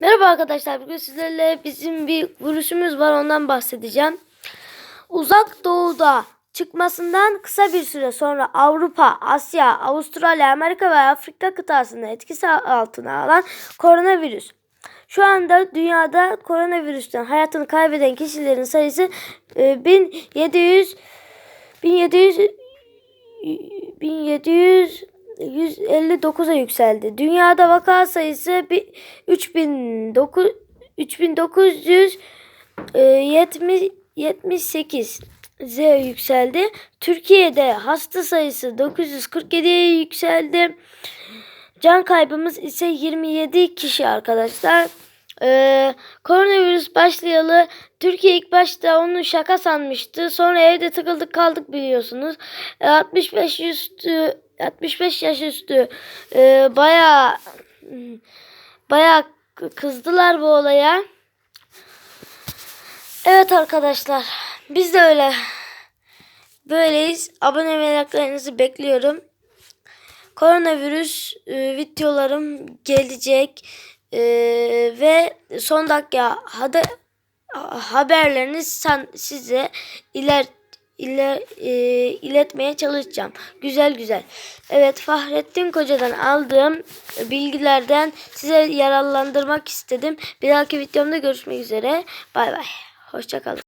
Merhaba arkadaşlar. Bugün sizlerle bizim bir virüsümüz var. Ondan bahsedeceğim. Uzak doğuda çıkmasından kısa bir süre sonra Avrupa, Asya, Avustralya, Amerika ve Afrika kıtasını etkisi altına alan koronavirüs. Şu anda dünyada koronavirüsten hayatını kaybeden kişilerin sayısı e, 1700 1700 1700 159'a yükseldi. Dünyada vaka sayısı bir 3900 3978 Z yükseldi. Türkiye'de hasta sayısı 947'ye yükseldi. Can kaybımız ise 27 kişi arkadaşlar. Ee, koronavirüs başlayalı Türkiye ilk başta onu şaka sanmıştı. Sonra evde tıkıldık kaldık biliyorsunuz. Ee, 65 üstü 65 yaş üstü e, bayağı bayağı kızdılar bu olaya. Evet arkadaşlar biz de öyle böyleyiz. Abone ve like'larınızı bekliyorum. Koronavirüs e, videolarım gelecek e, ve son dakika hadi haberlerini sen, size iler ile e, iletmeye çalışacağım. Güzel güzel. Evet Fahrettin Koca'dan aldığım bilgilerden size yararlandırmak istedim. Bir dahaki videomda görüşmek üzere. Bay bay. Hoşçakalın.